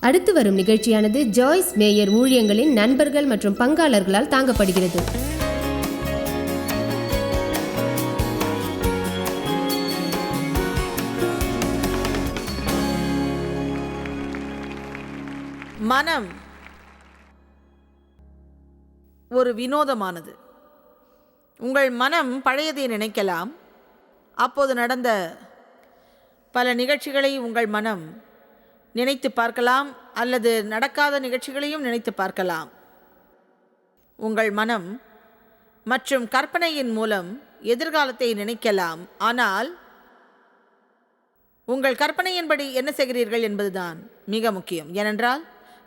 அடுத்து வரும் நிகழ்ச்சியானது ஜாய்ஸ் மேயர் ஊழியங்களின் நண்பர்கள் மற்றும் பங்காளர்களால் தாங்கப்படுகிறது. மனம் ஒரு வினோதமானது. உங்கள் மனம் பழையதை நினைக்கலாம். அப்போது நடந்த பல நிகழ்ச்சிகளை உங்கள் மனம் நினைத்து பார்க்கலாம் அல்லது நடக்காத நிகழ்ச்சிகளையும் நினைத்து பார்க்கலாம். உங்கள் மனம் மற்றும் கற்பனையின் மூலம் எதிர்காலத்தை நினைக்கலாம். ஆனால் உங்கள் கற்பனையின்படி என்ன செய்கிறீர்கள் என்பதுதான் மிக முக்கியம். ஏனென்றால்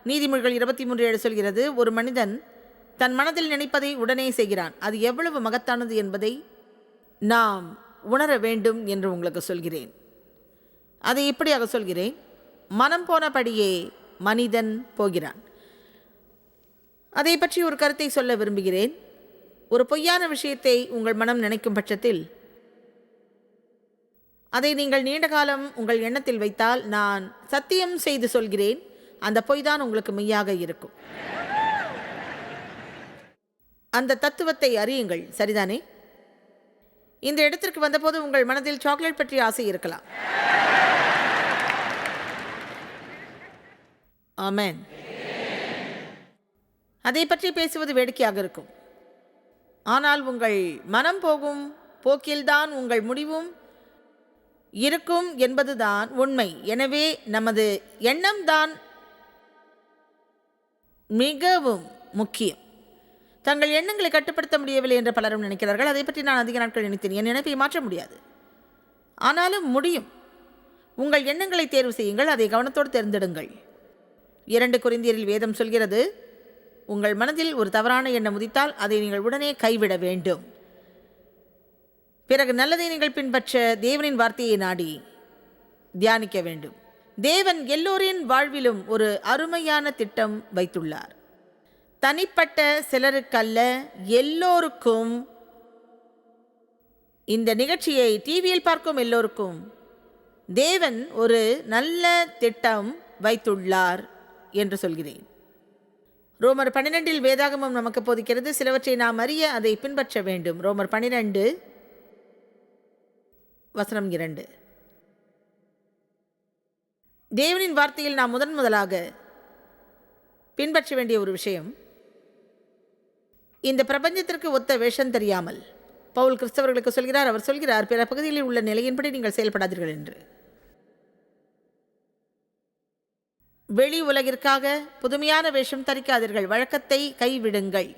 நீதிமொழிகள் இருபத்தி மூன்று ஏழு சொல்கிறது ஒரு மனிதன் தன் மனதில் நினைப்பதை உடனே செய்கிறான். அது எவ்வளவு மகத்தானது என்பதை நாம் உணர வேண்டும் என்று உங்களுக்கு சொல்கிறேன். அதை இப்படியாக சொல்கிறேன். மனம் போனபடியே மனிதன் போகிறான். அதை பற்றி ஒரு கருத்தை சொல்ல விரும்புகிறேன். ஒரு பொய்யான விஷயத்தை உங்கள் மனம் நினைக்கும் பட்சத்தில் அதை நீங்கள் நீண்ட காலம் உங்கள் எண்ணத்தில் வைத்தால் நான் சத்தியம் செய்து சொல்கிறேன். அந்த பொய் தான் உங்களுக்கு மெய்யாக இருக்கும். அந்த தத்துவத்தை அறியுங்கள் சரிதானே? இந்த இடத்திற்கு வந்தபோது உங்கள் மனதில் சாக்லேட் பற்றி ஆசை இருக்கலாம். ஆமேன். அதை பற்றி பேசுவது வேடிக்கையாக இருக்கும். ஆனால் உங்கள் மனம் போகும் போக்கில்தான் உங்கள் முடிவும் இருக்கும் என்பதுதான் உண்மை. எனவே நமது எண்ணம்தான் மிகவும் முக்கியம். தங்கள் எண்ணங்களை கட்டுப்படுத்த முடியவில்லை என்று பலரும் நினைக்கிறார்கள். அதை பற்றி நான் அதிக நாட்கள் நினைத்தேன். என் நினைப்பை மாற்ற முடியாது. ஆனாலும் முடியும். உங்கள் எண்ணங்களை தேர்வு செய்யுங்கள். அதை கவனத்தோடு தேர்ந்தெடுங்கள். இரண்டு குறிந்தியரில் வேதம் சொல்கிறது உங்கள் மனதில் ஒரு தவறான எண்ணம் உதித்தால் அதை நீங்கள் உடனே கைவிட வேண்டும். பிறகு நல்லதை நீங்கள் பின்பற்ற தேவனின் வார்த்தையை நாடி தியானிக்க வேண்டும். தேவன் எல்லோரின் வாழ்விலும் ஒரு அருமையான திட்டம் வைத்துள்ளார். தனிப்பட்ட சிலருக்கல்ல எல்லோருக்கும் இந்த நிகழ்ச்சியை டிவியில் பார்க்கும் எல்லோருக்கும் தேவன் ஒரு நல்ல திட்டம் வைத்துள்ளார். என்று சொல்கிறேன். ரோமர் பன்னிரெண்டில் வேதாகமம் நமக்கு போதிக்கிறது. சிலவற்றை நாம் அறிய அதை பின்பற்ற வேண்டும். ரோமர் பன்னிரெண்டு வசனம் இரண்டு. தேவனின் வார்த்தையில் நாம் முதன் முதலாக பின்பற்ற வேண்டிய ஒரு விஷயம் இந்த பிரபஞ்சத்திற்கு ஒத்த வேஷம் தெரியாமல் பவுல் கிறிஸ்தவர்களுக்கு சொல்கிறார் அவர் சொல்கிறார் பிற பகுதிகளில் உள்ள நிலையின்படி நீங்கள் செயல்படாதீர்கள் என்று. வெளி உலகிற்காக புதுமையான வேஷம் தரிக்காதீர்கள். வழக்கத்தை கைவிடுங்கள்.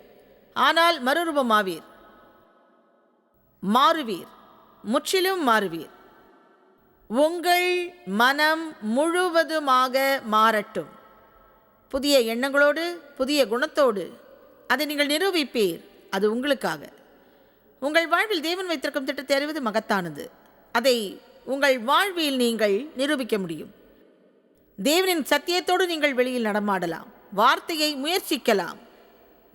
ஆனால் மறுரூபமாவீர் மாறுவீர். முற்றிலும் மாறுவீர். உங்கள் மனம் முழுவதுமாக மாறட்டும். புதிய எண்ணங்களோடு புதிய குணத்தோடு அதை நீங்கள் நிரூபிப்பீர். அது உங்களுக்காக. உங்கள் வாழ்வில் தேவன் வைத்திருக்கும் திட்டத்தை அறிவது மகத்தானது. அதை உங்கள் வாழ்வில் நீங்கள் நிரூபிக்க முடியும். தேவனின் சத்தியத்தோடு நீங்கள் வெளியில் நடமாடலாம். வார்த்தையை முயற்சிக்கலாம்.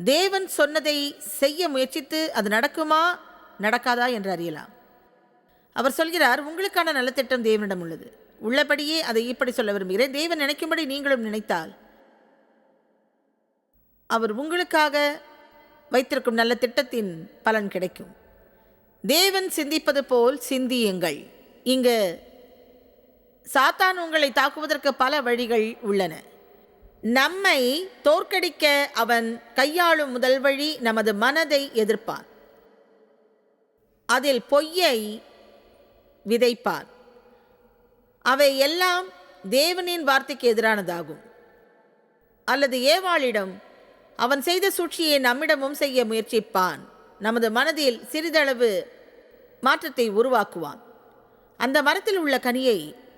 தேவன் சொன்னதை செய்ய முயற்சித்து அது நடக்குமா நடக்காதா என்று அறியலாம். அவர் சொல்கிறார் உங்களுக்கான நலத்திட்டம் தேவனிடம் உள்ளது. உள்ளபடியே அதை இப்படி சொல்ல விரும்புகிறேன். தேவன் நினைக்கும்படி நீங்களும் நினைத்தால். அவர் உங்களுக்காக வைத்திருக்கும் நல்ல திட்டத்தின் பலன் கிடைக்கும். தேவன் சிந்திப்பது போல் சிந்தியுங்கள். இங்கு சாத்தான் உங்களை தாக்குவதற்கு பல வழிகள் உள்ளன. நம்மை தோற்கடிக்க அவன் கையாளும் முதல் வழி நமது மனதை எதிர்ப்பான். அதில் பொய்யை விதைப்பான். அவை எல்லாம் தேவனின் வார்த்தைக்கு எதிரானதாகும். அல்லது ஏவாளிடம் அவன் செய்த சூழ்ச்சியை நம்மிடமும் செய்ய முயற்சிப்பான். நமது மனதில் சிறிதளவு மாற்றத்தை உருவாக்குவான். அந்த மரத்தில் உள்ள கனியை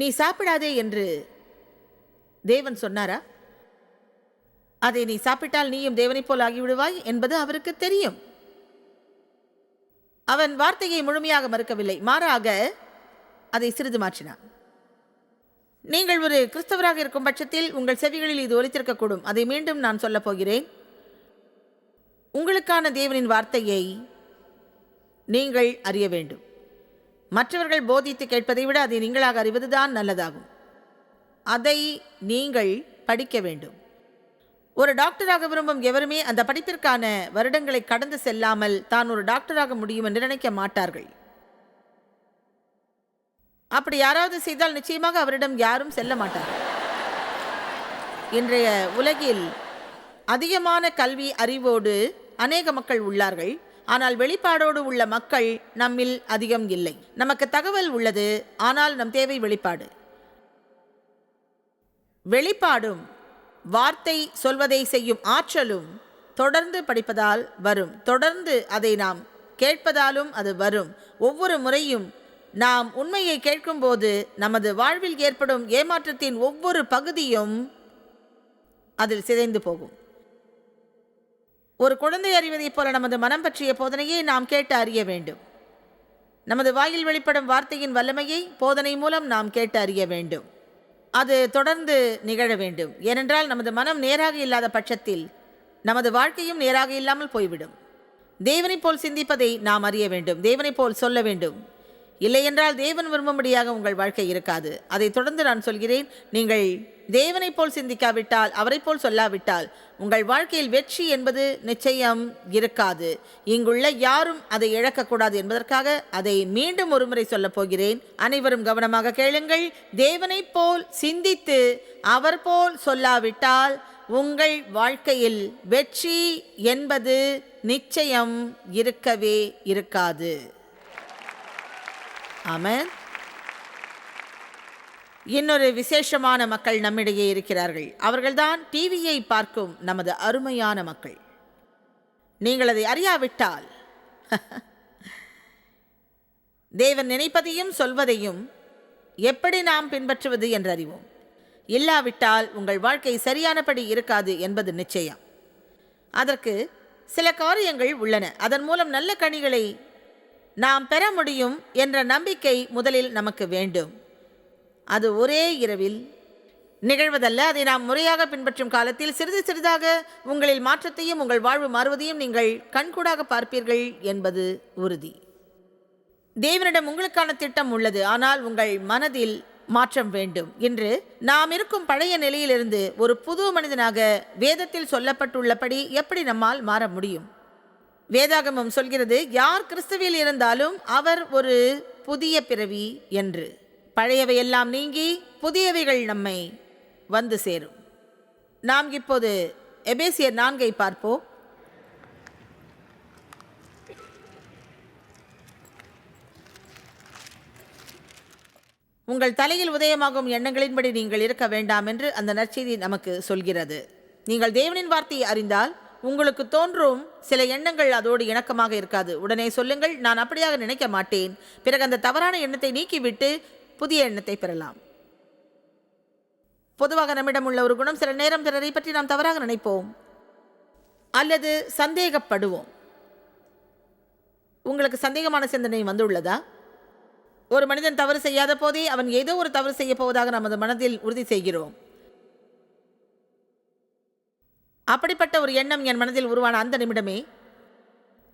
நீ சாப்பிடாதே என்று தேவன் சொன்னாரா? அதை நீ சாப்பிட்டால் நீயும் தேவனைப் போல் ஆகிவிடுவாய் என்பது அவருக்கு தெரியும். அவன் வார்த்தையை முழுமையாக மறுக்கவில்லை. மாறாக அதை சிறிது மாற்றினான். நீங்கள் ஒரு கிறிஸ்தவராக இருக்கும் பட்சத்தில் உங்கள் செவிகளில் இது ஒலித்திருக்கக்கூடும். அதை மீண்டும் நான் சொல்லப் போகிறேன். உங்களுக்கான தேவனின் வார்த்தையை நீங்கள் அறிய வேண்டும். மற்றவர்கள் போதித்து கேட்பதை விட அதை நீங்களாக அறிவதுதான் நல்லதாகும். அதை நீங்கள் படிக்க வேண்டும். ஒரு டாக்டராக விரும்பும் எவருமே அந்த படிப்பிற்கான வருடங்களை கடந்து செல்லாமல் தான் ஒரு டாக்டராக முடியும் என்று நினைக்க மாட்டார்கள். அப்படி யாராவது செய்தால் நிச்சயமாக அவரிடம் யாரும் செல்ல மாட்டார்கள். இன்றைய உலகில் அதிகமான கல்வி அறிவோடு அநேக மக்கள் உள்ளார்கள். ஆனால் வெளிப்பாடோடு உள்ள மக்கள் நம்மில் அதிகம் இல்லை. நமக்கு தகவல் உள்ளது ஆனால் நம் தேவை வெளிப்பாடு. வெளிப்பாடும் வார்த்தை சொல்வதை செய்யும் ஆற்றலும் தொடர்ந்து படிப்பதால் வரும். தொடர்ந்து அதை நாம் கேட்பதாலும் அது வரும். ஒவ்வொரு முறையும் நாம் உண்மையை கேட்கும்போது நமது வாழ்வில் ஏற்படும் ஏமாற்றத்தின் ஒவ்வொரு பகுதியும் அதில் சிதைந்து போகும். ஒரு குழந்தை அறிவதைப் போல நமது மனம் பற்றிய போதனையை நாம் கேட்டு அறிய வேண்டும். நமது வாயில் வெளிப்படும் வார்த்தையின் வல்லமையை போதனை மூலம் நாம் கேட்டு அறிய வேண்டும். அது தொடர்ந்து நிகழ வேண்டும். ஏனென்றால் நமது மனம் நேராக இல்லாத பட்சத்தில் நமது வாழ்க்கையும் நேராக இல்லாமல் போய்விடும். தேவனைப் போல் சிந்திப்பதை நாம் அறிய வேண்டும். தேவனைப் போல் சொல்ல வேண்டும். இல்லையென்றால் தேவன் விரும்பும்படியாக உங்கள் வாழ்க்கை இருக்காது. அதை தொடர்ந்து நான் சொல்கிறேன் நீங்கள் தேவனைப் போல் சிந்திக்காவிட்டால் அவரைப் போல் சொல்லாவிட்டால் உங்கள் வாழ்க்கையில் வெற்றி என்பது நிச்சயம் இருக்காது. இங்குள்ள யாரும் அதை இழக்கக்கூடாது என்பதற்காக அதை மீண்டும் ஒருமுறை சொல்லப் போகிறேன். அனைவரும் கவனமாக கேளுங்கள் தேவனைப் போல் சிந்தித்து அவர் போல் சொல்லாவிட்டால் உங்கள் வாழ்க்கையில் வெற்றி என்பது நிச்சயம் இருக்கவே இருக்காது. ஆமன். இன்னொரு விசேஷமான மக்கள் நம்மிடையே இருக்கிறார்கள். அவர்கள்தான் டிவியை பார்க்கும் நமது அருமையான மக்கள். நீங்கள் அதை அறியாவிட்டால் தேவன் நினைப்பதையும் சொல்வதையும் எப்படி நாம் பின்பற்றுவது என்று அறிவோம். இல்லாவிட்டால் உங்கள் வாழ்க்கை சரியானபடி இருக்காது என்பது நிச்சயம். அதற்கு சில காரியங்கள் உள்ளன. அதன் மூலம் நல்ல கனிகளை நாம் பெற முடியும் என்ற நம்பிக்கை முதலில் நமக்கு வேண்டும். அது ஒரே இரவில் நிகழ்வதல்ல. அதை நாம் முறையாக பின்பற்றும் காலத்தில் சிறிது சிறிதாக உங்களில் மாற்றத்தையும் உங்கள் வாழ்வு மாறுவதையும் நீங்கள் கண்கூடாக பார்ப்பீர்கள் என்பது உறுதி. தேவனிடம் உங்களுக்கான திட்டம் உள்ளது. ஆனால் உங்கள் மனதில் மாற்றம் வேண்டும். இன்று நாம் இருக்கும் பழைய நிலையிலிருந்து ஒரு புது மனிதனாக வேதத்தில் சொல்லப்பட்டுள்ளபடி எப்படி நம்மால் மாற முடியும்? வேதாகமம் சொல்கிறது யார் கிறிஸ்துவில் இருந்தாலும் அவர் ஒரு புதிய பிறவி என்று. பழையவை எல்லாம் நீங்கி புதியவைகள் நம்மை வந்து சேரும். நாம் இப்போது எபேசியர் நான்கை பார்ப்போம். உங்கள் தலையில் உதயமாகும் எண்ணங்களின்படி நீங்கள் இருக்க வேண்டாம் என்று அந்த நற்செய்தி நமக்கு சொல்கிறது. நீங்கள் தேவனின் வார்த்தையை அறிந்தால் உங்களுக்கு தோன்றும் சில எண்ணங்கள் அதோடு இணக்கமாக இருக்காது. உடனே சொல்லுங்கள் நான் அப்படியாக நினைக்க மாட்டேன். பிறகு அந்த தவறான எண்ணத்தை நீக்கிவிட்டு புதிய எண்ணத்தை பெறலாம். பொதுவாக நம்மிடம் உள்ள ஒரு குணம் சில நேரம் பிறரை பற்றி நாம் தவறாக நினைப்போம். அல்லது சந்தேகப்படுவோம். உங்களுக்கு சந்தேகமான சிந்தனை வந்துள்ளதா? ஒரு மனிதன் தவறு செய்யாத போதே அவன் ஏதோ ஒரு தவறு செய்ய போவதாக நமது மனதில் உறுதி செய்கிறோம். அப்படிப்பட்ட ஒரு எண்ணம் என் மனதில் உருவான அந்த நிமிடமே.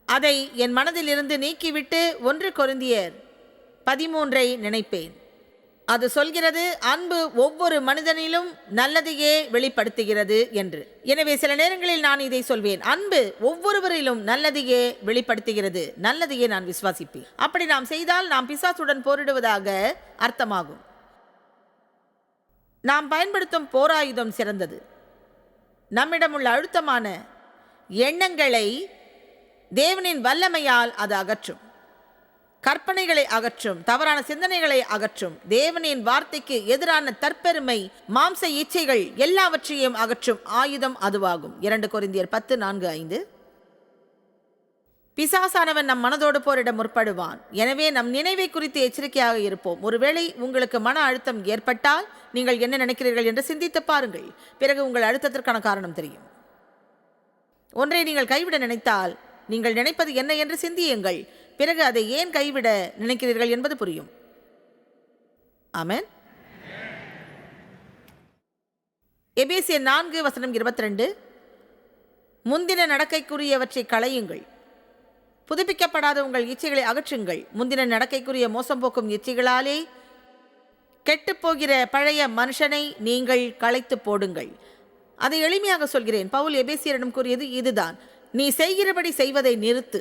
அதை என் மனதில் இருந்து நீக்கிவிட்டு ஒன்று கொருந்தியர் பதிமூன்றை நினைப்பேன். அது சொல்கிறது அன்பு ஒவ்வொரு மனிதனிலும் நல்லதையே வெளிப்படுத்துகிறது என்று. எனவே சில நேரங்களில் நான் இதை சொல்வேன் அன்பு ஒவ்வொருவரிலும் நல்லதையே வெளிப்படுத்துகிறது நல்லதையே நான் விசுவாசிப்பேன். அப்படி நாம் செய்தால் நாம் பிசாசுடன் போரிடுவதாக அர்த்தமாகும். நாம் பயன்படுத்தும் போராயுதம் சிறந்தது. நம்மிடம் உள்ள அழுத்தமான எண்ணங்களை தேவனின் வல்லமையால் அது அகற்றும். கற்பனைகளை அகற்றும் தவறான சிந்தனைகளை அகற்றும். தேவனின் வார்த்தைக்கு எதிரான தற்பெருமை மாம்ச இச்சைகள் எல்லாவற்றையும் அகற்றும். ஆயுதம் அதுவாகும். இரண்டு குறிந்தியர் பத்து நான்கு ஐந்து. பிசாசானவன் நம் மனதோடு போரிட முற்படுவான். எனவே நம் நினைவை குறித்து எச்சரிக்கையாக இருப்போம். ஒருவேளை உங்களுக்கு மன அழுத்தம் ஏற்பட்டால் நீங்கள் என்ன நினைக்கிறீர்கள் என்று சிந்தித்து பாருங்கள். பிறகு உங்கள் அழுத்தத்திற்கான காரணம் தெரியும். ஒன்றை நீங்கள் கைவிட நினைத்தால் நீங்கள் நினைப்பது என்ன என்று சிந்தியுங்கள். பிறகு அதை ஏன் கைவிட நினைக்கிறீர்கள் என்பது புரியும். ஆமன். எபேசியர் நான்கு வசனம் இருபத்தி ரெண்டு முந்தின நடக்கைக்குரியவற்றை களையுங்கள். புதுப்பிக்கப்படாத உங்கள் இச்சைகளை அகற்றுங்கள். முந்தின நடக்கைக்குரிய மோசம் போக்கும் இச்சைகளாலே கெட்டுப்போகிற பழைய மனுஷனை நீங்கள் களைத்து போடுங்கள். அதை எளிமையாக சொல்கிறேன். பவுல் எபேசியரிடம் கூறியது இதுதான். நீ செய்கிறபடி செய்வதை நிறுத்து.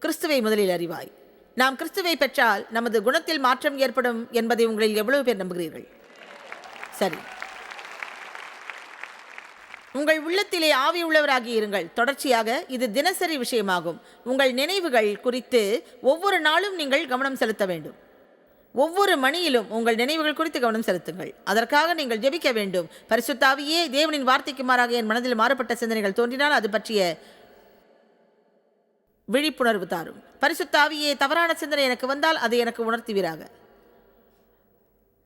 கிறிஸ்துவை முதலில் அறிவாய். நாம் கிறிஸ்துவை பெற்றால் நமது குணத்தில் மாற்றம் ஏற்படும் என்பதை உங்களில் எவ்வளவு பேர் நம்புகிறீர்கள்? சரி. உங்கள் உள்ளத்திலே ஆவி உள்ளவராகி இருங்கள். தொடர்ச்சியாக இது தினசரி விஷயமாகும். உங்கள் நினைவுகள் குறித்து ஒவ்வொரு நாளும் நீங்கள் கவனம் செலுத்த வேண்டும். ஒவ்வொரு மணியிலும் உங்கள் நினைவுகள் குறித்து கவனம் செலுத்துங்கள். அதற்காக நீங்கள் ஜெபிக்க வேண்டும். பரிசுத்தாவியே தேவனின் வார்த்தைக்கு மாறாக என் மனதில் மாறுபட்ட சிந்தனைகள் தோன்றினால் அது பற்றிய விழிப்புணர்வு தாரும். பரிசுத்தாவியே தவறான சிந்தனை எனக்கு வந்தால் அதை எனக்கு உணர்த்துவீராக.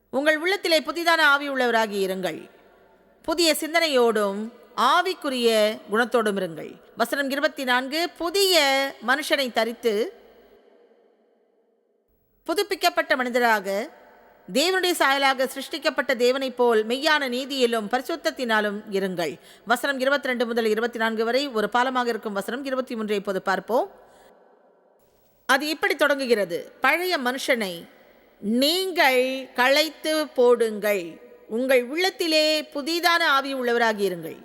உங்கள் உள்ளத்திலே புதிதான ஆவி உள்ளவராகி இருங்கள். புதிய சிந்தனையோடும் ஆவிக்குரிய குணத்தோடும் இருங்கள். வசனம் இருபத்தி நான்கு புதிய மனுஷனை தரித்து புதுப்பிக்கப்பட்ட மனிதராக தேவனுடைய சாயலாக சிருஷ்டிக்கப்பட்ட தேவனைப் போல் மெய்யான நீதியிலும் பரிசுத்தத்தினாலும் இருங்கள். வசனம் இருபத்தி ரெண்டு முதல் இருபத்தி நான்கு வரை ஒரு பாலமாக இருக்கும் வசனம் இருபத்தி மூன்றை இப்போது பார்ப்போம். அது இப்படி தொடங்குகிறது. பழைய மனுஷனை நீங்கள் களைத்து போடுங்கள். உங்கள் உள்ளத்திலே புதிதான ஆவி உள்ளவராகியிருங்கள்.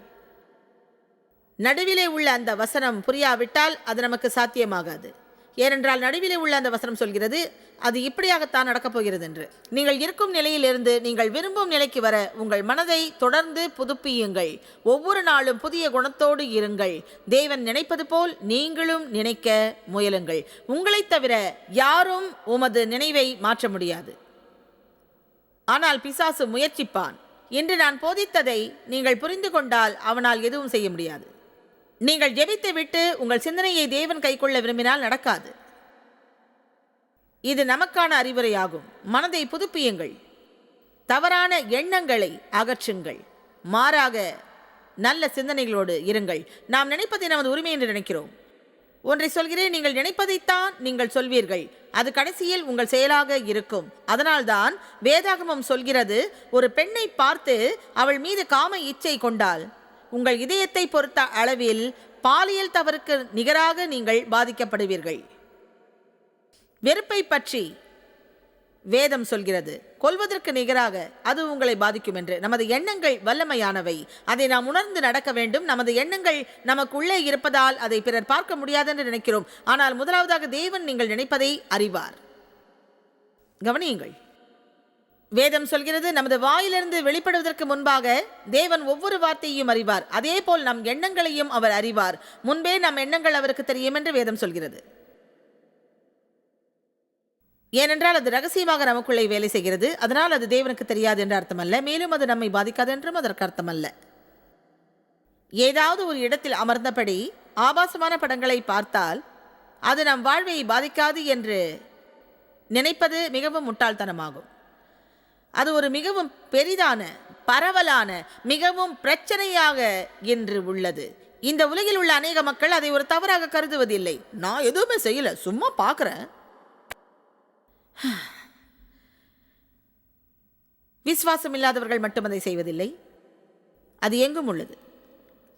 நடுவிலே உள்ள அந்த வசனம் புரியாவிட்டால் அது நமக்கு சாத்தியமாகாது. ஏனென்றால் நடுவிலே உள்ள அந்த வசனம் சொல்கிறது அது இப்படியாகத்தான் நடக்கப் போகிறது என்று நீங்கள் இருக்கும் நிலையிலிருந்து நீங்கள் விரும்பும் நிலைக்கு வர உங்கள் மனதை தொடர்ந்து புதுப்பியுங்கள். ஒவ்வொரு நாளும் புதிய குணத்தோடு இருங்கள். தேவன் நினைப்பது போல் நீங்களும் நினைக்க முயலுங்கள். உங்களைத் தவிர யாரும் உமது நினைவை மாற்ற முடியாது. ஆனால் பிசாசு முயற்சிப்பான். இன்று நான் போதித்ததை நீங்கள் புரிந்து கொண்டால் அவனால் எதுவும் செய்ய முடியாது. நீங்கள் ஜெபித்து விட்டு உங்கள் சிந்தனையை தேவன் கைக்கொள்ள விரும்பினால் நடக்காது. இது நமக்கான அறிவுரையாகும். மனதை புதுப்பியுங்கள். தவறான எண்ணங்களை அகற்றுங்கள். மாறாக நல்ல சிந்தனைகளோடு இருங்கள். நாம் நினைப்பதை நமது உரிமை என்று நினைக்கிறோம். ஒன்றை சொல்கிறேன் நீங்கள் நினைப்பதைத்தான் நீங்கள் சொல்வீர்கள். அது கடைசியில் உங்கள் செயலாக இருக்கும். அதனால்தான் வேதாகமம் சொல்கிறது ஒரு பெண்ணை பார்த்து அவள் மீது காம இச்சை கொண்டாள். உங்கள் இதயத்தை பொறுத்த அளவில் பாலியல் தவறுக்கு நிகராக நீங்கள் பாதிக்கப்படுவீர்கள். வெறுப்பை பற்றி வேதம் சொல்கிறது கொல்வதற்கு நிகராக அது உங்களை பாதிக்கும் என்று. நமது எண்ணங்கள் வல்லமையானவை. அதை நாம் உணர்ந்து நடக்க வேண்டும். நமது எண்ணங்கள் நமக்குள்ளே இருப்பதால் அதை பிறர் பார்க்க முடியாதென்று நினைக்கிறோம். ஆனால் முதலாவதாக தேவன் நீங்கள் நினைப்பதை அறிவார். கவனியுங்கள். வேதம் சொல்கிறது நமது வாயிலிருந்து வெளிப்படுவதற்கு முன்பாக தேவன் ஒவ்வொரு வார்த்தையையும் அறிவார். அதே போல் நம் எண்ணங்களையும் அவர் அறிவார். முன்பே நம் எண்ணங்கள் அவருக்கு தெரியும் என்று வேதம் சொல்கிறது. ஏனென்றால் அது ரகசியமாக நமக்குள்ளே வேலை செய்கிறது. அதனால் அது தேவனுக்கு தெரியாது என்ற அர்த்தமல்ல. மேலும் அது நம்மை பாதிக்காது என்றும் அதற்கு அர்த்தமல்ல. ஏதாவது ஒரு இடத்தில் அமர்ந்தபடி ஆபாசமான படங்களை பார்த்தால் அது நம் வாழ்வை பாதிக்காது என்று நினைப்பது மிகவும் முட்டாள்தனமாகும். அது ஒரு மிகவும் பெரிதான பரவலான மிகவும் பிரச்சனையாக இன்று உள்ளது. இந்த உலகில் உள்ள அநேக மக்கள் அதை ஒரு தவறாக கருதுவதில்லை. நான் எதுவுமே செய்யலை. சும்மா பார்க்குறேன். விசுவாசம் இல்லாதவர்கள் மட்டும் அதை செய்வதில்லை. அது எங்கும் உள்ளது.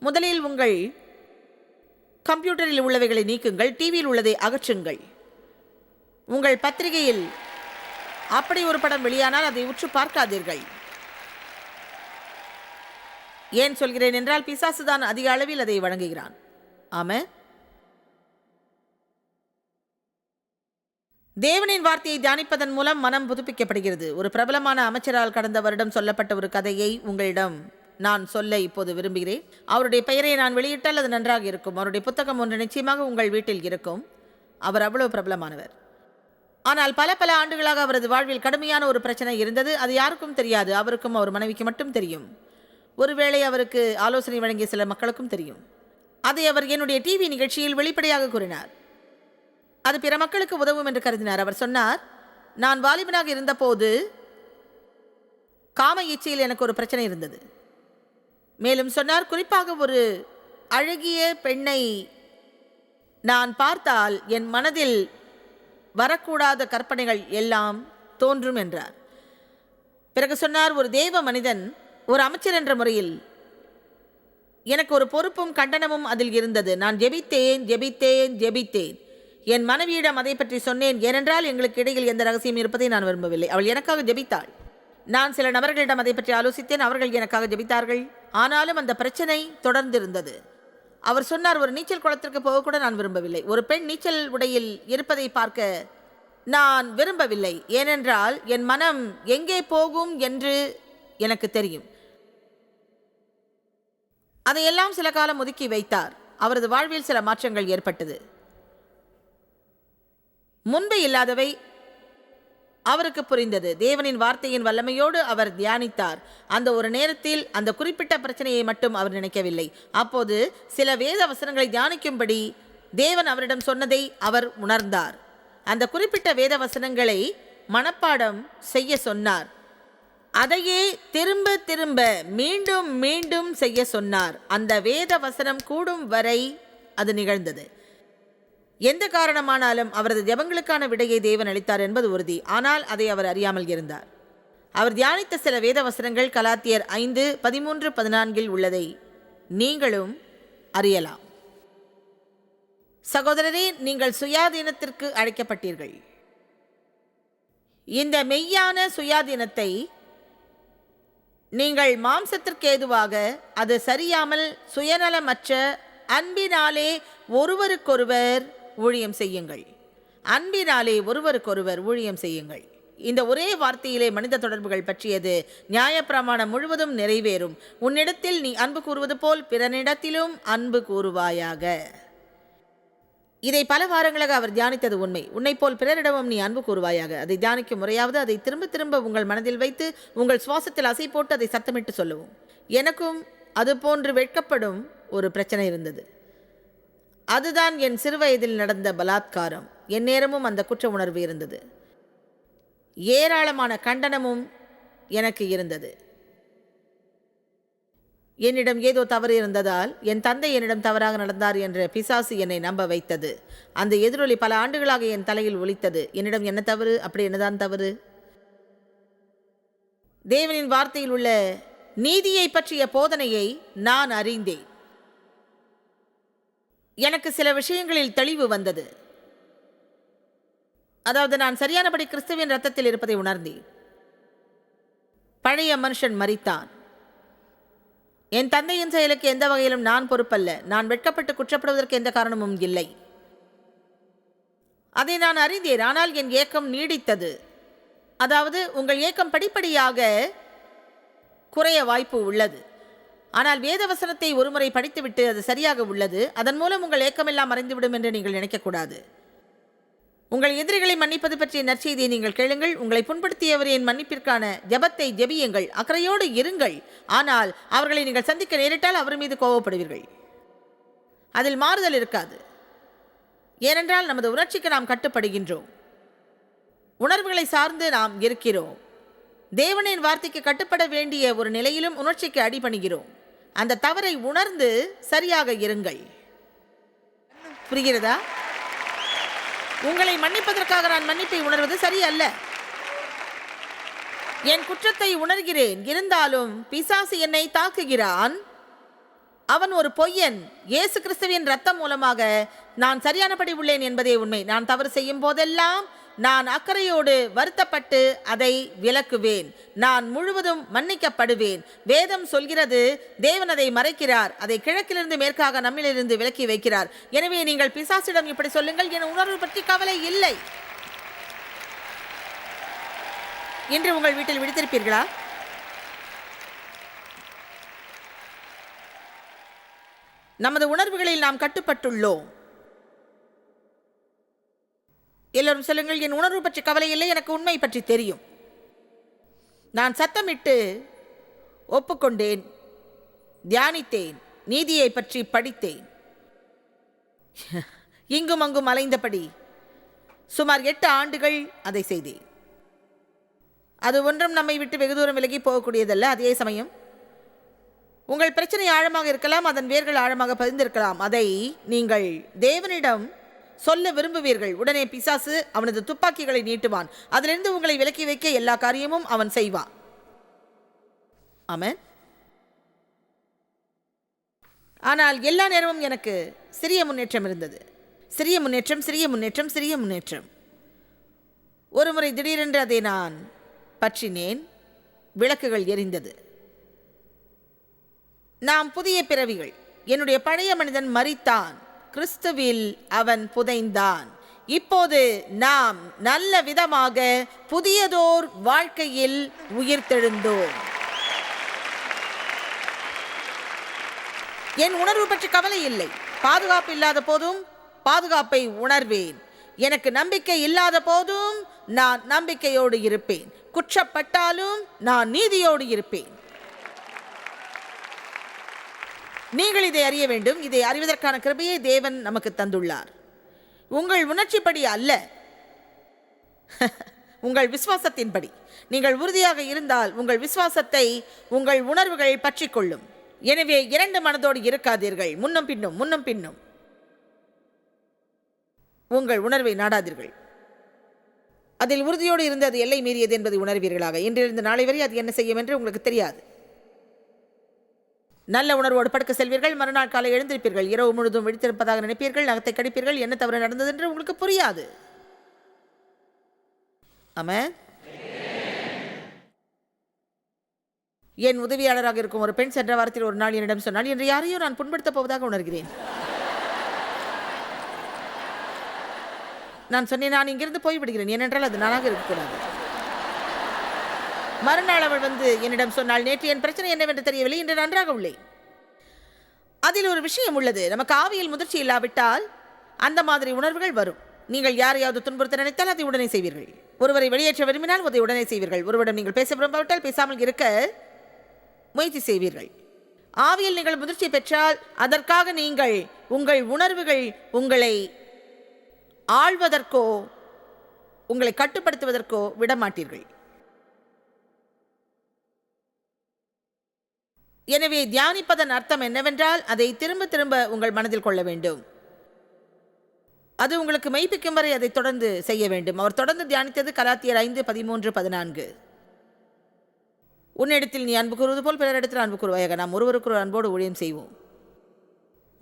முதலில் உங்கள் கம்ப்யூட்டரில் உள்ளவைகளை நீக்குங்கள் டிவியில் உள்ளதை அகற்றுங்கள். உங்கள் பத்திரிகையில் அப்படி ஒரு படம் வெளியானால் அதை உற்று பார்க்காதீர்கள். ஏன் சொல்கிறேன் என்றால் பிசாசு தான் அதிக அளவில் அதை வழங்குகிறான். ஆமாம் தேவனின் வார்த்தையை தியானிப்பதன் மூலம் மனம் புதுப்பிக்கப்படுகிறது. ஒரு பிரபலமான அமைச்சரால் கடந்த வருடம் சொல்லப்பட்ட ஒரு கதையை உங்களிடம் நான் சொல்ல இப்போது விரும்புகிறேன். அவருடைய பெயரை நான் வெளியிட்டால் அது நன்றாக இருக்கும். அவருடைய புத்தகம் ஒன்று நிச்சயமாக உங்கள் வீட்டில் இருக்கும். அவர் அவ்வளவு பிரபலமானவர். ஆனால் பல பல ஆண்டுகளாக அவரது வாழ்வில் கடுமையான ஒரு பிரச்சனை இருந்தது. அது யாருக்கும் தெரியாது. அவருக்கும் அவர் மனைவிக்கு மட்டும் தெரியும். ஒருவேளை அவருக்கு ஆலோசனை வழங்கிய சில மக்களுக்கும் தெரியும். அதை அவர் என்னுடைய டிவி நிகழ்ச்சியில் வெளிப்படையாக கூறினார். அது பிற மக்களுக்கு உதவும் என்று கருதினார். அவர் சொன்னார் நான் வாலிபனாக இருந்தபோது காம இச்சையில் எனக்கு ஒரு பிரச்சனை இருந்தது. மேலும் சொன்னார் குறிப்பாக ஒரு அழகிய பெண்ணை நான் பார்த்தால் என் மனதில் வரக்கூடாத கற்பனைகள் எல்லாம் தோன்றும் என்றார். பிறகு சொன்னார் ஒரு தேவ மனிதன் ஒரு அமைச்சர் என்ற முறையில் எனக்கு ஒரு பொறுப்பும் கண்டனமும் அதில் இருந்தது. நான் ஜெபித்தேன் ஜெபித்தேன் ஜெபித்தேன். என் மனைவியிடம் அதை பற்றி சொன்னேன். ஏனென்றால் எங்களுக்கு இடையில் எந்த ரகசியம் இருப்பதை நான் விரும்பவில்லை. அவள் எனக்காக ஜெபித்தாள். நான் சில நபர்களிடம் அதை பற்றி ஆலோசித்தேன். அவர்கள் எனக்காக ஜெபித்தார்கள். ஆனாலும் அந்த பிரச்சனை தொடர்ந்திருந்தது. அவர் சொன்னார் ஒரு நீச்சல் குளத்திற்கு போகக்கூட நான் விரும்பவில்லை. ஒரு பெண் நீச்சல் உடையில் இருப்பதை பார்க்க நான் விரும்பவில்லை. ஏனென்றால் என் மனம் எங்கே போகும் என்று எனக்கு தெரியும். அதையெல்லாம் சில காலம் ஒதுக்கி வைத்தார். அவரது வாழ்வில் சில மாற்றங்கள் ஏற்பட்டது. முன்பு இல்லாதவை. அவருக்கு புரிந்தது. தேவனின் வார்த்தையின் வல்லமையோடு அவர் தியானித்தார். அந்த ஒரு நேரத்தில் அந்த குறிப்பிட்ட பிரச்சனையை மட்டும் அவர் நினைக்கவில்லை. அப்போது சில வேத வசனங்களை தியானிக்கும்படி தேவன் அவரிடம் சொன்னதை அவர் உணர்ந்தார். அந்த குறிப்பிட்ட வேத வசனங்களை மனப்பாடம் செய்ய சொன்னார். அதையே திரும்ப திரும்ப மீண்டும் மீண்டும் செய்ய சொன்னார். அந்த வேத வசனம் கூடும் வரை அது நிகழ்ந்தது. எந்த காரணமானாலும் அவரது ஜபங்களுக்கான விடையை தேவன் அளித்தார் என்பது உறுதி. ஆனால் அதை அவர் அறியாமல் இருந்தார். அவர் தியானித்த சில வேத வசனங்கள் கலாத்தியர் ஐந்து பதிமூன்று பதினான்கில் உள்ளதை நீங்களும் அறியலாம். சகோதரரே நீங்கள் சுயாதீனத்திற்கு அழைக்கப்பட்டீர்கள். இந்த மெய்யான சுயாதீனத்தை நீங்கள் மாம்சத்திற்கு ஏதுவாக அது சரியாமல் சுயநலமற்ற அன்பினாலே ஒருவருக்கொருவர் ஊழியம் செய்யுங்கள். அன்பினாலே ஒருவருக்கொருவர் ஊழியம் செய்யுங்கள். இந்த ஒரே வார்த்தையிலே மனித தொடர்புகள் பற்றியது நியாயப்பிரமாணம் முழுவதும் நிறைவேறும். உன்னிடத்தில் நீ அன்பு கூறுவது போல் பிறனிடத்திலும் அன்பு கூறுவாயாக. இதை பல வாரங்களாக அவர் தியானித்தது உண்மை. உன்னை போல் பிறரிடமும் நீ அன்பு கூறுவாயாக. அதை தியானிக்கும் முறையாவது அதை திரும்ப திரும்ப உங்கள் மனதில் வைத்து உங்கள் சுவாசத்தில் அசை போட்டு அதை சத்தமிட்டு சொல்லவும். எனக்கும் அது போன்று வெட்கப்படும் ஒரு பிரச்சனை இருந்தது. அதுதான் என் சிறுவயதில் நடந்த பலாத்காரம். என் நேரமும் அந்த குற்ற உணர்வு இருந்தது. ஏராளமான கண்டனமும் எனக்கு இருந்தது. என்னிடம் ஏதோ தவறு இருந்ததால் என் தந்தை என்னிடம் தவறாக நடந்தார் என்ற பிசாசு என்னை நம்ப வைத்தது. அந்த எதிரொலி பல ஆண்டுகளாக என் தலையில் ஒலித்தது. என்னிடம் என்ன தவறு? அப்படி என்னதான் தவறு? தேவனின் வார்த்தையில் உள்ள நீதியை பற்றிய போதனையை நான் அறிந்தேன். எனக்கு சில விஷயங்களில் தெளிவு வந்தது. அதாவது நான் சரியானபடி கிறிஸ்துவின் ரத்தத்தில் இருப்பதை உணர்ந்தேன். பழைய மனுஷன் மறித்தான் என் தந்தையின் செயலுக்கு எந்த வகையிலும் நான் பொறுப்பல்ல. நான் வெட்கப்பட்டு குற்றப்படுவதற்கு எந்த காரணமும் இல்லை. அதை நான் அறிந்தேன். ஆனால் என் ஏக்கம் நீடித்தது. அதாவது உங்கள் ஏக்கம் படிப்படியாக குறைய வாய்ப்பு உள்ளது. ஆனால் வேதவசனத்தை ஒருமுறை படித்துவிட்டு அது சரியாக உள்ளது. அதன் மூலம் உங்கள் ஏக்கமெல்லாம் மறைந்துவிடும் என்று நீங்கள் நினைக்கக்கூடாது. உங்கள் எதிரிகளை மன்னிப்பது பற்றிய நற்செய்தியை நீங்கள் கேளுங்கள். உங்களை புண்படுத்தியவரின் மன்னிப்பிற்கான ஜெபத்தை ஜெபியுங்கள். அக்கறையோடு இருங்கள். ஆனால் அவர்களை நீங்கள் சந்திக்க நேரிட்டால் அவர் மீது கோவப்படுவீர்கள் அதில் மாறுதல் இருக்காது. ஏனென்றால் நமது உணர்ச்சிக்கு நாம் கட்டுப்படுகின்றோம். உணர்வுகளை சார்ந்து நாம் இருக்கிறோம். தேவனின் வார்த்தைக்கு கட்டுப்பட வேண்டிய ஒரு நிலையிலும் உணர்ச்சிக்கு அடிபணிகிறோம். அந்த தவறை உணர்ந்து சரியாக இருங்கள். புரிகிறதா? உங்களை மன்னிப்பதற்காக நான் மன்னிப்பை உணர்வது சரியல்ல. என் குற்றத்தை உணர்கிறேன். இருந்தாலும் பிசாசு என்னை தாக்குகிறான். அவன் ஒரு பொய்யன். இயேசு கிறிஸ்துவின் ரத்தம் மூலமாக நான் சரியானபடி உள்ளேன் என்பதே உண்மை. நான் தவறு செய்யும் போதெல்லாம் நான் அக்கறையோடு வருத்தப்பட்டு அதை விலக்குவேன் நான் முழுவதும் மன்னிக்கப்படுவேன். வேதம் சொல்கிறது தேவன் அதை மறைக்கிறார். அதை கிழக்கிலிருந்து மேற்காக நம்மிலிருந்து விலக்கி வைக்கிறார். எனவே நீங்கள் பிசாசிடம் இப்படி சொல்லுங்கள் என் உணர்வு பற்றி கவலை இல்லை. இன்று உங்கள் வீட்டில் விடுத்திருப்பீர்களா நமது உணர்வுகளில் நாம் கட்டுப்பட்டுள்ளோம். எல்லோரும் சொல்லுங்கள் என் உணர்வு பற்றி கவலை இல்லை எனக்கு உண்மை பற்றி தெரியும். நான் சத்தமிட்டு ஒப்புக்கொண்டேன் தியானித்தேன் நீதியை பற்றி படித்தேன். இங்கும் அங்கும் அலைந்தபடி சுமார் எட்டு ஆண்டுகள் அதை செய்தேன். அது ஒன்றும் நம்மை விட்டு வெகு தூரம் விலகி போகக்கூடியதல்ல அதே சமயம் உங்கள் பிரச்சனை ஆழமாக இருக்கலாம் அதன் வேர்கள் ஆழமாக பதிந்திருக்கலாம். அதை நீங்கள் தேவனிடம் சொல்ல விரும்புவீர்கள். உடனே பிசாசு அவனது துப்பாக்கிகளை நீட்டுவான். அதிலிருந்து உங்களை விலக்கி வைக்க எல்லா காரியமும் அவன் செய்வான். அமன் ஆனால் எல்லா நேரமும் எனக்கு சிறிய முன்னேற்றம் இருந்தது. சிறிய முன்னேற்றம் சிறிய முன்னேற்றம் சிறிய முன்னேற்றம். ஒருமுறை திடீரென்று அதை நான் பற்றினேன். விளக்குகள் எரிந்தது. நாம் புதிய பிறவிகள். என்னுடைய பழைய மனிதன் மறித்தான் கிறிஸ்துவில் அவன் புதைந்தான். இப்போது நாம் நல்ல விதமாக புதியதோர் வாழ்க்கையில் உயிர்த்தெழுந்தோம் என் உணர்வு பற்றி கவலை இல்லை. பாதுகாப்பு இல்லாத போதும் பாதுகாப்பை உணர்வேன். எனக்கு நம்பிக்கை இல்லாத போதும் நான் நம்பிக்கையோடு இருப்பேன். குற்றப்பட்டாலும் நான் நீதியோடு இருப்பேன். நீங்கள் இதை அறிய வேண்டும். இதை அறிவதற்கான கிருபையை தேவன் நமக்கு தந்துள்ளார். உங்கள் உணர்ச்சிப்படி அல்ல. உங்கள் விசுவாசத்தின்படி. நீங்கள் உறுதியாக இருந்தால் உங்கள் விசுவாசத்தை உங்கள் உணர்வுகள் பற்றி கொள்ளும் எனவே இரண்டு மனதோடு இருக்காதீர்கள். முன்னும் பின்னும் முன்னும் பின்னும். உங்கள் உணர்வை நாடாதீர்கள். அதில் உறுதியோடு இருந்து அது எல்லை மீறியது என்பதை உணர்வீர்களாக. இன்றிலிருந்து நாளை வரை அது என்ன செய்யும் என்று உங்களுக்கு தெரியாது. நல்ல உணர்வோடு படுக்க செல்வீர்கள் மறுநாள் காலை எழுந்திருப்பீர்கள். இரவு முழுதும் விழித்திருப்பதாக நினைப்பீர்கள் நகத்தை கடிப்பீர்கள். என்ன தவறு நடந்தது என்று உங்களுக்கு புரியாது. ஆமென். என் உதவியாளராக இருக்கும் ஒரு பெண் சென்ற வாரத்தில் ஒரு நாள் என்னிடம் சொன்னால் என்று யாரையோ நான் புண்படுத்தப் போவதாக உணர்கிறேன். நான் சொன்னேன் நான் இங்கிருந்து போய்விடுகிறேன். ஏனென்றால் அது நானாக இருக்கக்கூடாது. மறுநாள் அவள் வந்து என்னிடம் சொன்னால் நேற்று என் பிரச்சனை என்னவென்று தெரியவில்லை இன்று நன்றாக உள்ளேன். அதில் ஒரு விஷயம் உள்ளது. நமக்கு ஆவியில் முதிர்ச்சி இல்லாவிட்டால் அந்த மாதிரி உணர்வுகள் வரும். நீங்கள் யாரையாவது துன்புறுத்த நினைத்தால் அதை உடனே செய்வீர்கள். ஒருவரை வெளியேற்ற விரும்பினால் அதை உடனே செய்வீர்கள். ஒருவரிடம் நீங்கள் பேச விரும்பாவிட்டால் பேசாமல் இருக்க முயற்சி செய்வீர்கள். ஆவியில் நீங்கள் முதிர்ச்சி பெற்றால் அதற்காக நீங்கள் உங்கள் உணர்வுகள் உங்களை ஆள்வதற்கோ உங்களை கட்டுப்படுத்துவதற்கோ விடமாட்டீர்கள். எனவே தியானிப்பதன் அர்த்தம் என்னவென்றால் அதை திரும்ப திரும்ப உங்கள் மனதில் கொள்ள வேண்டும். அது உங்களுக்கு மெய்ப்பிக்கும் வரை அதை தொடர்ந்து செய்ய வேண்டும். அவர் தொடர்ந்து தியானித்தது கலாத்தியர் ஐந்து பதிமூன்று பதினான்கு. உன்னிடத்தில் நீ அன்பு கூறுவது போல் பிறரிடத்தில் அன்பு கூறுவாயாக. நாம் ஒருவருக்கு ஒரு அன்போடு ஊழியம் செய்வோம்.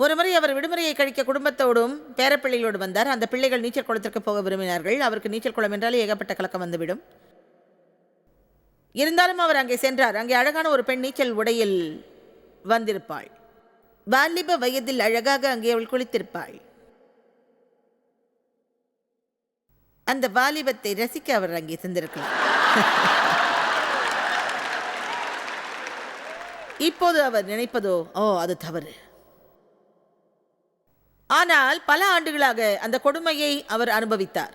ஒருமுறை அவர் விடுமுறையை கழிக்க குடும்பத்தோடும் பேரப்பிள்ளைகளோடு வந்தார். அந்த பிள்ளைகள் நீச்சல் குளத்திற்கு போக விரும்பினார்கள். அவருக்கு நீச்சல் குளம் என்றாலே ஏகப்பட்ட கலக்கம் வந்துவிடும். இருந்தாலும் அவர் அங்கே சென்றார். அங்கே அழகான ஒரு பெண் நீச்சல் உடையில் வந்திருப்பாள். வாலிப வயதில் அழகாக அங்கே அவள் குளித்திருப்பாள். அந்த வாலிபத்தை ரசிக்க அவர் அங்கே சென்றிருக்கலாம். இப்போது அவர் நினைப்பதோ ஓ அது தவறு. ஆனால் பல ஆண்டுகளாக அந்த கொடுமையை அவர் அனுபவித்தார்.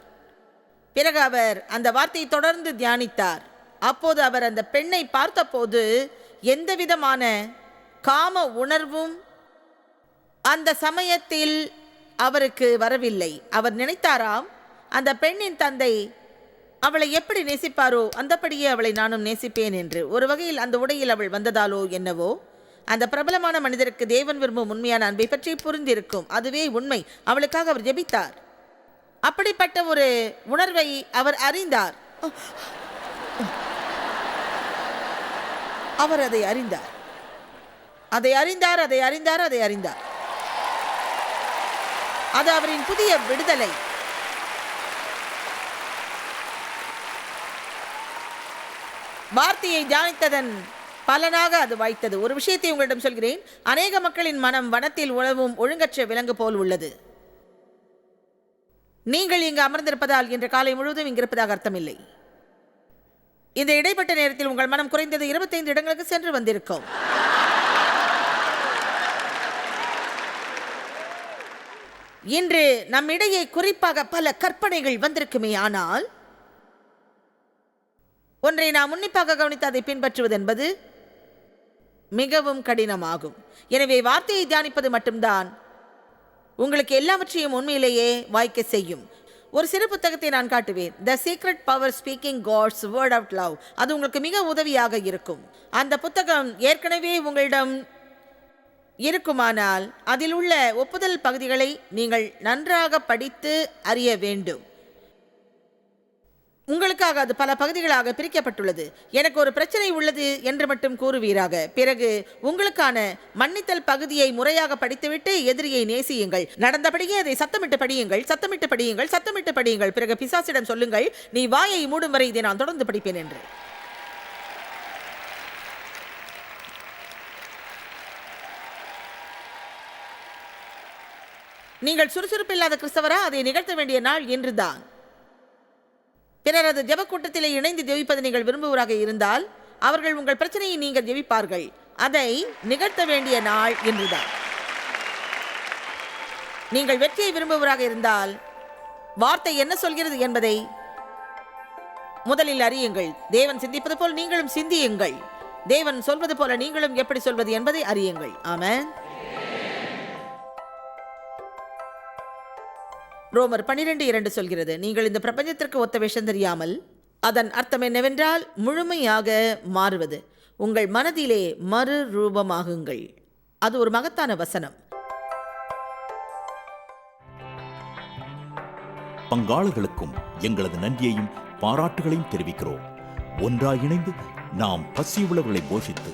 பிறகு அவர் அந்த வார்த்தையை தொடர்ந்து தியானித்தார். அப்போது அவர் அந்த பெண்ணை பார்த்தபோது எந்தவிதமான காம உணர்வும் அந்த சமயத்தில் அவருக்கு வரவில்லை. அவர் நினைத்தாராம் அந்த பெண்ணின் தந்தை அவளை எப்படி நேசிப்பாரோ அந்தபடியே அவளை நானும் நேசிப்பேன் என்று. ஒரு வகையில் அந்த உடையில் அவள் வந்ததாலோ என்னவோ அந்த பிரபலமான மனிதருக்கு தேவன் விரும்பும் உண்மையான அன்பை பற்றி புரிந்திருக்கும். அதுவே உண்மை. அவளுக்காக அவர் ஜெபித்தார். அப்படிப்பட்ட ஒரு உணர்வை அவர் அறிந்தார். அவர் அதை அறிந்தார். அதை அறிந்தார் அதை அறிந்தார் அதை அறிந்தார். அது அவரின் புதிய விடுதலை. வார்த்தையை தியானித்ததன் பலனாக அது வாய்த்தது. ஒரு விஷயத்தை உங்களிடம் சொல்கிறேன். அநேக மக்களின் மனம் வனத்தில் உழவும் ஒழுங்கற்ற விலங்கு போல் உள்ளது. நீங்கள் இங்கு அமர்ந்திருப்பதால் இன்று காலை முழுவதும் இங்கிருப்பதாக அர்த்தமில்லை. இந்த இடைப்பட்ட நேரத்தில் உங்கள் மனம் குறைந்தது இருபத்தைந்து இடங்களுக்கு சென்று வந்திருக்கும். இன்று நம்மிடையே குறிப்பாக பல கற்பனைகள் வந்திருக்குமே ஆனால் ஒன்றை நாம் உன்னிப்பாக கவனித்து அதை பின்பற்றுவது என்பது மிகவும் கடினமாகும். எனவே வார்த்தையை தியானிப்பது மட்டும்தான் உங்களுக்கு எல்லாவற்றையும் உண்மையிலேயே வாய்க்க செய்யும். ஒரு சிறு புத்தகத்தை நான் காட்டுவேன். The secret power speaking God's word out loud அது உங்களுக்கு மிக உதவியாக இருக்கும். அந்த புத்தகம் ஏற்கனவே உங்களிடம் இருக்குமானால் அதில் உள்ள ஒப்புதல் பகுதிகளை நீங்கள் நன்றாக படித்து அறிய வேண்டும். உங்களுக்காக அது பல பகுதிகளாக பிரிக்கப்பட்டுள்ளது. எனக்கு ஒரு பிரச்சனை உள்ளது என்று மட்டும் கூறுவீராக. பிறகு உங்களுக்கான மன்னித்தல் பகுதியை முறையாக படித்துவிட்டு எதிரியை நேசியுங்கள். நடந்தபடியே அதை சத்தமிட்டு படியுங்கள் சத்தமிட்டு படியுங்கள் சத்தமிட்டு படியுங்கள். பிறகு பிசாசிடம் சொல்லுங்கள் நீ வாயை மூடும் வரை இதை நான் தொடர்ந்து படிப்பேன் என்று. நீங்கள் சுறுசுறுப்பில்லாத கிறிஸ்தவரா? அதை நிகழ்த்த வேண்டிய நாள் இன்றுதான். பிறரது ஜெபக்கூட்டத்திலே இணைந்து ஜெபிப்பதை நீங்கள் விரும்புவராக இருந்தால் அவர்கள் உங்கள் பிரச்சனையை நீங்கள் ஜெபிப்பார்கள். அதை நிகழ்த்த வேண்டிய நாள் என்றுதான். நீங்கள் வெற்றியை விரும்புவராக இருந்தால் வார்த்தை என்ன சொல்கிறது என்பதை முதலில் அறியுங்கள். தேவன் சிந்திப்பது போல் நீங்களும் சிந்தியுங்கள். தேவன் சொல்வது போல நீங்களும் எப்படி சொல்வது என்பதை அறியுங்கள். ஆமாம் ரோமர் பனிரெண்டு இரண்டு சொல்கிறது நீங்கள் இந்த பிரபஞ்சத்திற்கு ஒத்த விஷம் தெரியாமல் அதன் அர்த்தம் என்னவென்றால் முழுமையாக மாறுவது. உங்கள் மனதிலே மறு ரூபமாகுங்கள். அது ஒரு மகத்தான வசனம். பங்காளர்களுக்கும் எங்களது நன்றியையும் பாராட்டுகளையும் தெரிவிக்கிறோம். ஒன்றாக இணைந்து நாம் பசி பசியுள்ளவர்களை போஷித்து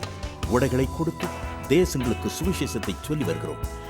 உடைகளை கொடுத்து தேசங்களுக்கு சுவிசேஷத்தை சொல்லி வருகிறோம்.